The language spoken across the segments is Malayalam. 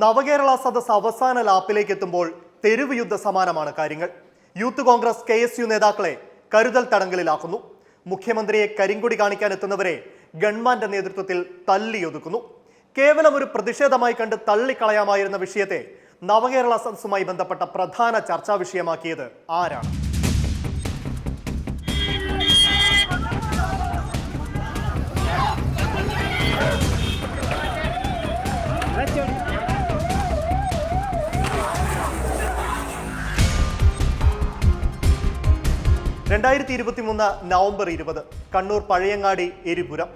നവകേരള സദസ് അവസാന ലാപ്പിലേക്ക് എത്തുമ്പോൾ തെരുവ് യുദ്ധ സമാനമാണ് കാര്യങ്ങൾ. Youth Congress K S U നേതാക്കളെ കരുതൽ തടങ്കലിലാക്കുന്നു. മുഖ്യമന്ത്രിയെ കരിങ്കൊടി കാണിക്കാൻ എത്തുന്നവരെ ഗവൺമെന്റ് നേതൃത്വത്തിൽ തല്ലിയൊതുക്കുന്നു. കേവലം ഒരു പ്രതിഷേധമായി കണ്ട് തള്ളിക്കളയാമായിരുന്ന വിഷയത്തെ നവകേരള സദസ്സുമായി ബന്ധപ്പെട്ട പ്രധാന ചർച്ചാ വിഷയമാക്കിയത് ആരാണ്? രണ്ടായിരത്തി ഇരുപത്തിമൂന്ന് നവംബർ ഇരുപത് കണ്ണൂർ പഴയങ്ങാടി എരിപുരം.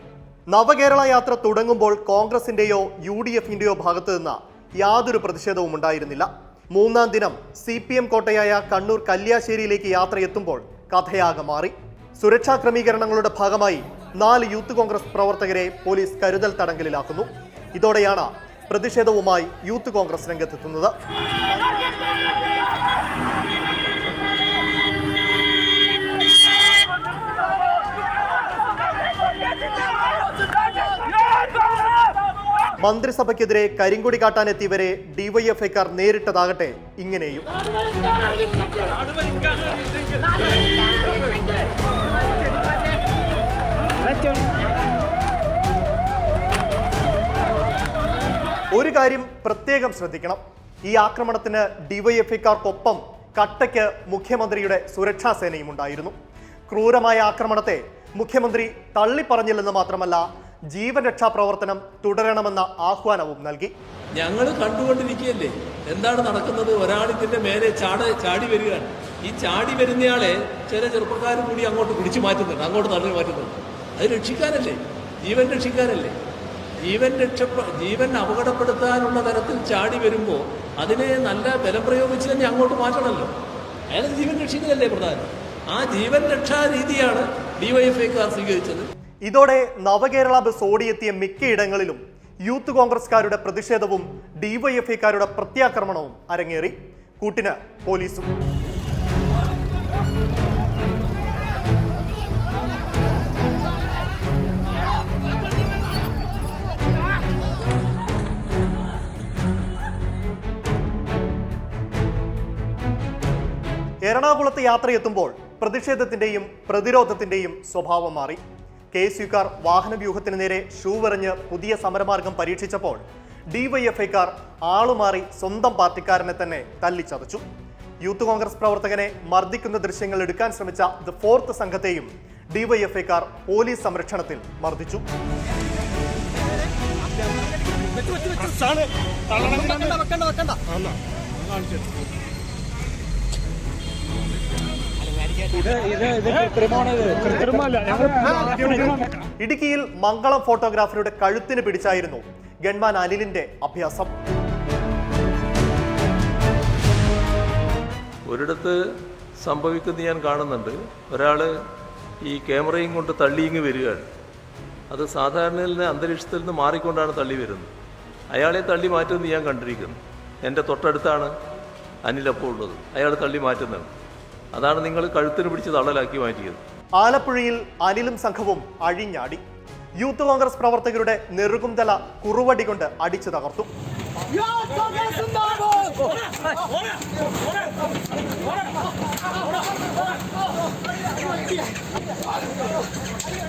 നവകേരള യാത്ര തുടങ്ങുമ്പോൾ കോൺഗ്രസിന്റെയോ യു ഡി എഫിന്റെയോ ഭാഗത്തു നിന്ന് യാതൊരു പ്രതിഷേധവും ഉണ്ടായിരുന്നില്ല. മൂന്നാം ദിനം സി പി എം കോട്ടയായ കണ്ണൂർ കല്യാശ്ശേരിയിലേക്ക് യാത്ര എത്തുമ്പോൾ കഥയാകെ മാറി. സുരക്ഷാ ക്രമീകരണങ്ങളുടെ ഭാഗമായി നാല് യൂത്ത് കോൺഗ്രസ് പ്രവർത്തകരെ പോലീസ് കരുതൽ തടങ്കലിലാക്കുന്നു. ഇതോടെയാണ് പ്രതിഷേധവുമായി യൂത്ത് കോൺഗ്രസ് രംഗത്തെത്തുന്നത്. മന്ത്രിസഭയ്ക്കെതിരെ കരിങ്കൊടി കാട്ടാനെത്തിയവരെ ഡിവൈഎഫ്ഐക്കാർ നേരിട്ടതാകട്ടെ. ഇങ്ങനെയും. ഒരു കാര്യം പ്രത്യേകം ശ്രദ്ധിക്കണം. ഈ ആക്രമണത്തിന് ഡിവൈഎഫ്ഐക്കാർക്കൊപ്പം കട്ടയ്ക്ക് മുഖ്യമന്ത്രിയുടെ സുരക്ഷാ സേനയും ഉണ്ടായിരുന്നു ക്രൂരമായ ആക്രമണത്തെ മുഖ്യമന്ത്രി തള്ളിപ്പറഞ്ഞില്ലെന്ന് മാത്രമല്ല ജീവൻ രക്ഷാ പ്രവർത്തനം തുടരണമെന്ന ആഹ്വാനവും നൽകി. ഞങ്ങൾ കണ്ടുകൊണ്ടിരിക്കുകയല്ലേ? എന്താണ് നടക്കുന്നത്? ഒരാൾ ഇതിന്റെ മേലെ ചാട ചാടി വരികയാണ്. ഈ ചാടി വരുന്നയാളെ ചില ചെറുപ്പക്കാരും കൂടി അങ്ങോട്ട് പിടിച്ചു മാറ്റുന്നുണ്ട്. അങ്ങോട്ട് തള്ളി മാറ്റുന്നുണ്ട്. അത് രക്ഷിക്കാനല്ലേ? ജീവൻ രക്ഷിക്കാനല്ലേ? ജീവൻ രക്ഷ ജീവൻ അപകടപ്പെടുത്താനുള്ള തരത്തിൽ ചാടി വരുമ്പോൾ അതിനെ നല്ല ബലം പ്രയോഗിച്ച് തന്നെ അങ്ങോട്ട് മാറ്റണമല്ലോ. അയാൾ ജീവൻ രക്ഷിക്കുന്നതല്ലേ പ്രധാനം? ആ ജീവൻ രക്ഷാ രീതിയാണ് ഡിവൈഎഫ്ഐക്കാർ സ്വീകരിച്ചത്. ഇതോടെ നവകേരള ബസ് ഓടിയെത്തിയ മിക്കയിടങ്ങളിലും യൂത്ത് കോൺഗ്രസ്കാരുടെ പ്രതിഷേധവും ഡിവൈഎഫ്ഐക്കാരുടെ പ്രത്യാക്രമണവും അരങ്ങേറി. കൂട്ടിന് പോലീസും. എറണാകുളത്ത് യാത്രയെത്തുമ്പോൾ പ്രതിഷേധത്തിന്റെയും പ്രതിരോധത്തിന്റെയും സ്വഭാവം മാറി. കെ എസ് യുക്കാർ വാഹനവ്യൂഹത്തിന് നേരെ ഷൂവെറിഞ്ഞ് പുതിയ സമരമാർഗം പരീക്ഷിച്ചപ്പോൾ ഡിവൈഎഫ്ഐക്കാർ ആളുമാറി സ്വന്തം പാർട്ടിക്കാരനെ തന്നെ തല്ലിച്ചതച്ചു. യൂത്ത് കോൺഗ്രസ് പ്രവർത്തകനെ മർദ്ദിക്കുന്ന ദൃശ്യങ്ങൾ എടുക്കാൻ ശ്രമിച്ച ദ ഫോർത്ത് സംഘത്തെയും ഡിവൈഎഫ്ഐക്കാർ പോലീസ് സംരക്ഷണത്തിൽ മർദ്ദിച്ചു. ഇടുക്കിയിൽ മംഗളം ഫോട്ടോഗ്രാഫറുടെ കഴുത്തിന് പിടിച്ചായിരുന്നു ഗൺമാൻ അനിലിന്റെ അഭ്യാസം. ഒരിടത്ത് സംഭവിക്കുന്നത് ഞാൻ കാണുന്നുണ്ട്. ഒരാൾ ഈ ക്യാമറയും കൊണ്ട് തള്ളിയിങ്ങ് വരികയാണ്. അത് സാധാരണയിൽ നിന്ന് അന്തരീക്ഷത്തിൽ നിന്ന് മാറിക്കൊണ്ടാണ് തള്ളി വരുന്നത്. അയാളെ തള്ളി മാറ്റുമെന്ന് ഞാൻ കണ്ടിരിക്കുന്നു. എന്റെ തൊട്ടടുത്താണ് അനിലപ്പോൾ ഉള്ളത്. അയാൾ തള്ളി മാറ്റുന്നുണ്ട് അതാണ് നിങ്ങൾ കഴുത്തിന് പിടിച്ച് തള്ളലാക്കി മാറ്റിയത്. ആലപ്പുഴയിൽ അനിലും സംഘവും അഴിഞ്ഞാടി. യൂത്ത് കോൺഗ്രസ് പ്രവർത്തകരുടെ നെറുകും തല കുറുവടി കൊണ്ട് അടിച്ചു തകർത്തു.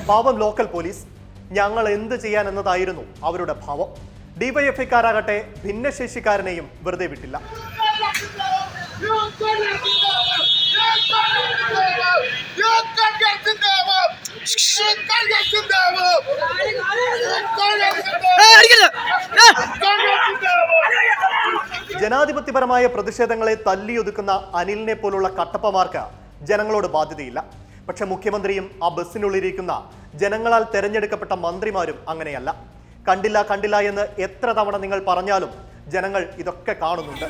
പാവം ലോക്കൽ പോലീസ്. ഞങ്ങൾ എന്ത് ചെയ്യാൻ എന്നതായിരുന്നു അവരുടെ ഭാവം. ഡിവൈഎഫ്ഐക്കാരാകട്ടെ ഭിന്നശേഷിക്കാരനെയും വെറുതെ വിട്ടില്ല. ജനാധിപത്യപരമായ പ്രതിഷേധങ്ങളെ തല്ലിയൊതുക്കുന്ന അനിലിനെ പോലുള്ള കട്ടപ്പമാർക്ക് ജനങ്ങളോട് ബാധ്യതയില്ല. പക്ഷെ മുഖ്യമന്ത്രിയും ആ ബസ്സിനുള്ളിരിക്കുന്ന ജനങ്ങളാൽ തെരഞ്ഞെടുക്കപ്പെട്ട മന്ത്രിമാരും അങ്ങനെയല്ല. കണ്ടില്ല കണ്ടില്ല എന്ന് എത്ര തവണ നിങ്ങൾ പറഞ്ഞാലും ജനങ്ങൾ ഇതൊക്കെ കാണുന്നുണ്ട്.